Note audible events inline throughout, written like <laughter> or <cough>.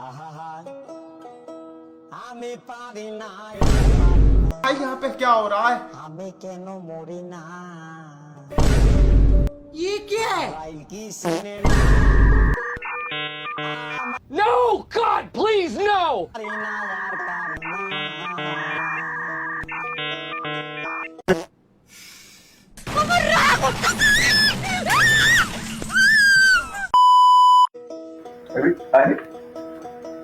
আহা আমি পারি না भाई यहाँ पे क्या हो रहा है আমি কেন মরি না ये क्या है ভাই কি cinema No! God, please, no! পারি না আর পারি না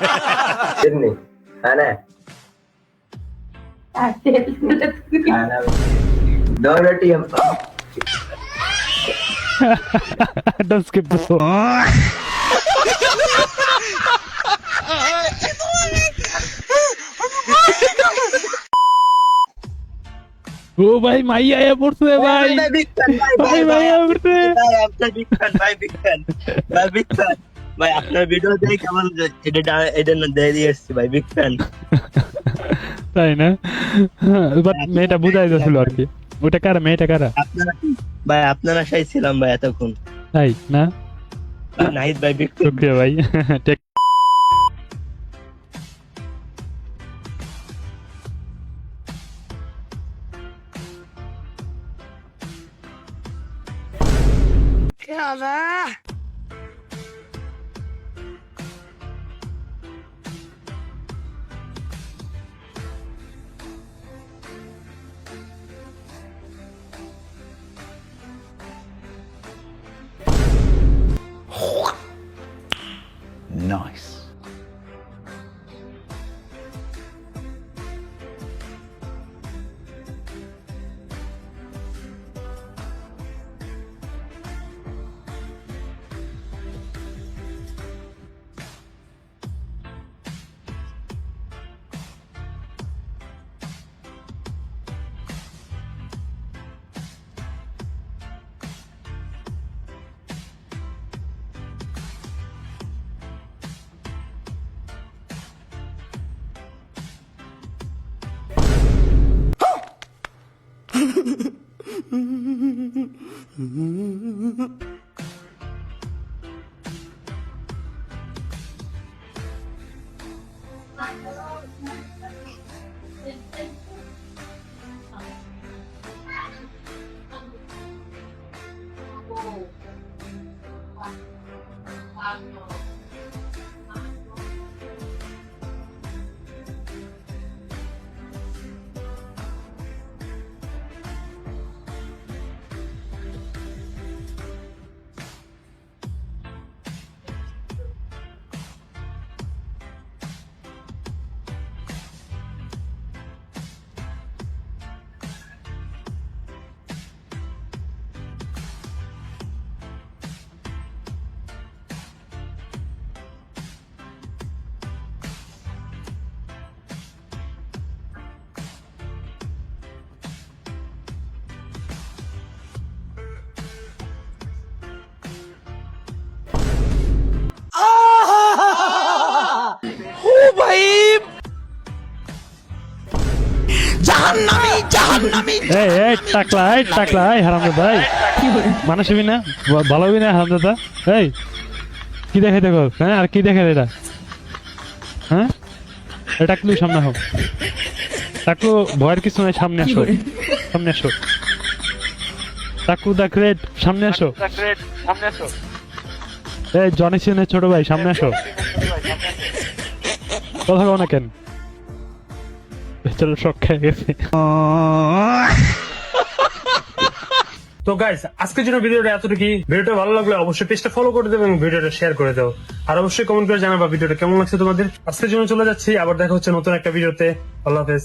शेरनी खाना है खाना दो रोटी हम Don't skip this one. ও ভাই মাই আয়া পড়ছে ভাই ভাই ভাই আয়া পড়ছে আপনার বিগ ফ্যান ভাই বিগ ফ্যান ভাই বিগ ফ্যান ভাই আপনার ভিডিও দেখে আমার এটা এটা না দিয়ে দিয়ে ভাই বিগ ফ্যান <laughs> তাই না? বাট মেয়েটা বুঝাই যাচ্ছিল আর কি। ওটা কারা মেয়েটা কারা? আপনারা ভাই আপনার আশায় ছিলাম ভাই এতক্ষণ। তাই না? নাহিদ ভাই বিগ শুক্রিয়া ভাই। <laughs> Take Wow. Wow. এই এই টাকলা এই টাকলা এই হারামদাদা এই মানুষ হবি না? ভালো হবি না হারামদাদা এই কি দেখে দেখো হ্যাঁ আর কি দেখে এটা? হ্যাঁ? এটা টাকলু সামনে হোক টাকলু ভয়ের কিছু নাই সামনে আসো। সামনে আসো। টাকলু দা গ্রেট সামনে আসো। এই জনি সিনের ছোট ভাই সামনে আসো। কথা কও না কেন? ভেতরে শখ তো গাইস আজকের জন্য ভিডিওটা কি ভিডিওটা ভালো লাগলে অবশ্যই পেজটা ফলো করে দেবে এবং ভিডিওটা শেয়ার করে দাও। আর অবশ্যই কমেন্ট করে জানাবা ভিডিওটা কেমন লাগছে তোমাদের। আজকের জন্য চলে যাচ্ছি, আবার দেখা হচ্ছে নতুন একটা ভিডিওতে। আল্লাহ হাফেজ।